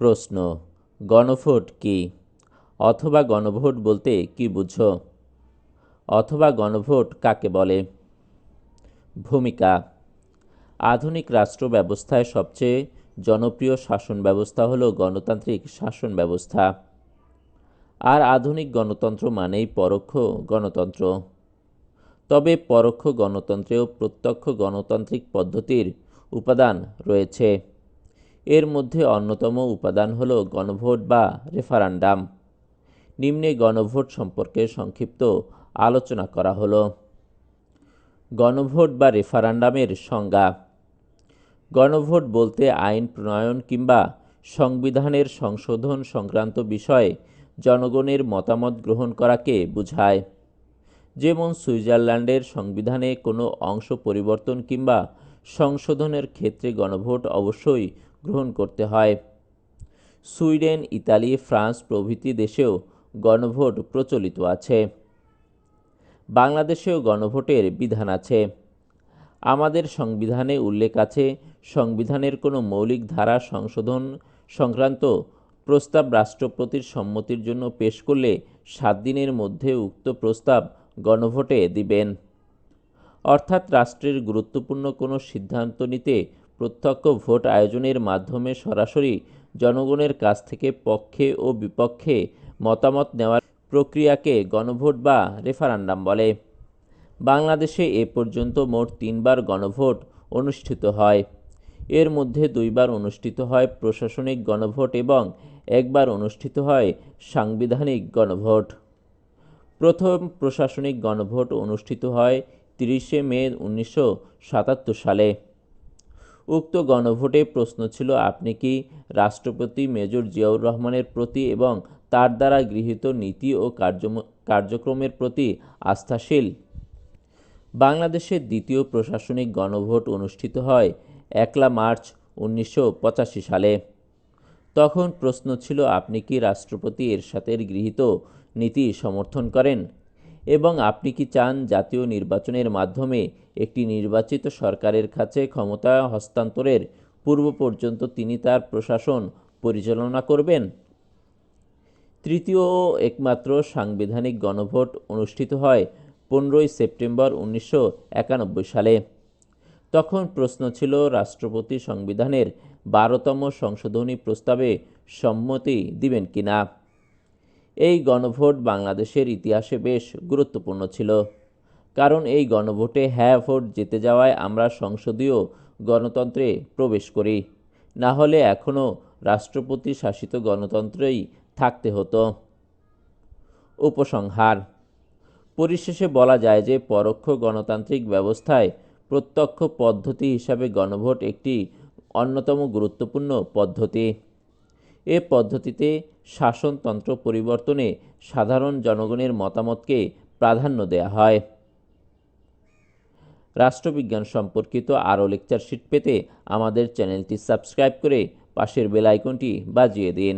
প্রশ্ন, গণভোট কি? অথবা গণভোট বলতে কি বুঝো? অথবা গণভোট কাকে বলে? ভূমিকা, আধুনিক রাষ্ট্র ব্যবস্থায় সবচেয়ে জনপ্রিয় শাসন ব্যবস্থা হলো গণতান্ত্রিক শাসন ব্যবস্থা। আর আধুনিক গণতন্ত্র মানেই পরোক্ষ গণতন্ত্র। তবে পরোক্ষ গণতন্ত্রেও প্রত্যক্ষ গণতান্ত্রিক পদ্ধতির উপাদান রয়েছে। এর মধ্যে অন্যতম উপাদান হলো গণভোট বা রেফারান্ডাম। নিম্নে গণভোট সম্পর্কে সংক্ষিপ্ত আলোচনা করা হলো। গণভোট বা রেফারান্ডামের সংজ্ঞা। গণভোট বলতে আইন প্রণয়ন কিংবা সংবিধানের সংশোধন সংক্রান্ত বিষয়ে জনগণের মতামত গ্রহণ করাকে বোঝায়। যেমন সুইজারল্যান্ডের সংবিধানে কোনো অংশ পরিবর্তন কিংবা সংশোধনের ক্ষেত্রে গণভোট অবশ্যই গ্রহণ করতে হয়। সুইডেন, ইতালি, ফ্রান্স প্রভৃতি দেশেও গণভোট প্রচলিত আছে। বাংলাদেশেও গণভোটের বিধান আছে। আমাদের সংবিধানে উল্লেখ আছে, সংবিধানের কোনো মৌলিক ধারা সংশোধন সংক্রান্ত প্রস্তাব রাষ্ট্রপতির সম্মতির জন্য পেশ করলে সাত দিনের মধ্যে উক্ত প্রস্তাব গণভোটে দিবেন। অর্থাৎ রাষ্ট্রের গুরুত্বপূর্ণ কোনো সিদ্ধান্ত নিতে প্রত্যক্ষ ভোট আয়োজনের মাধ্যমে সরাসরি জনগণের কাছ থেকে পক্ষে ও বিপক্ষে মতামত নেওয়ার প্রক্রিয়াকে গণভোট বা রেফারান্ডাম বলে। বাংলাদেশে এ পর্যন্ত মোট তিনবার গণভোট অনুষ্ঠিত হয়। এর মধ্যে দুইবার অনুষ্ঠিত হয় প্রশাসনিক গণভোট এবং একবার অনুষ্ঠিত হয় সাংবিধানিক গণভোট। প্রথম প্রশাসনিক গণভোট অনুষ্ঠিত হয় তিরিশে মে উনিশশো সাতাত্তর সালে। উক্ত গণভোটে প্রশ্ন ছিল, আপনি কি রাষ্ট্রপতি মেজর জিয়াউর রহমানের প্রতি এবং তার দ্বারা গৃহীত নীতি ও কার্য কার্যক্রমের প্রতি আস্থাশীল? বাংলাদেশের দ্বিতীয় প্রশাসনিক গণভোট অনুষ্ঠিত হয় একলা মার্চ উনিশশো পঁচাশি সালে। তখন প্রশ্ন ছিল, আপনি কি রাষ্ট্রপতি এরশাদের গৃহীত নীতি সমর্থন করেন? এবং আপনি কি চান জাতীয় নির্বাচনের মাধ্যমে একটি নির্বাচিত সরকারের কাছে ক্ষমতা হস্তান্তরের পূর্ব পর্যন্ত তিনি তার প্রশাসন পরিচালনা করবেন? তৃতীয় ও একমাত্র সাংবিধানিক গণভোট অনুষ্ঠিত হয় পনেরোই সেপ্টেম্বর উনিশশো একানব্বই সালে। তখন প্রশ্ন ছিল রাষ্ট্রপতি সংবিধানের বারোতম সংশোধনী প্রস্তাবে সম্মতি দিবেন কিনা? এই গণভোট বাংলাদেশের ইতিহাসে বেশ গুরুত্বপূর্ণ ছিল। কারণ এই গণভোটে হ্যাঁ ভোট জিতে যাওয়ায় আমরা সংসদীয় গণতন্ত্রে প্রবেশ করি। না হলে এখনও রাষ্ট্রপতি শাসিত গণতন্ত্রেই থাকতে হতো। উপসংহার। পরিশেষে বলা যায় যে পরোক্ষ গণতান্ত্রিক ব্যবস্থায় প্রত্যক্ষ পদ্ধতি হিসাবে গণভোট একটি অন্যতম গুরুত্বপূর্ণ পদ্ধতি। এ পদ্ধতিতে শাসনতন্ত্র পরিবর্তনে সাধারণ জনগণের মতামতকে প্রাধান্য দেয়া হয়। রাষ্ট্রবিজ্ঞান সম্পর্কিত আরও লেকচার শিট পেতে আমাদের চ্যানেলটি সাবস্ক্রাইব করে পাশের বেল আইকনটি বাজিয়ে দিন।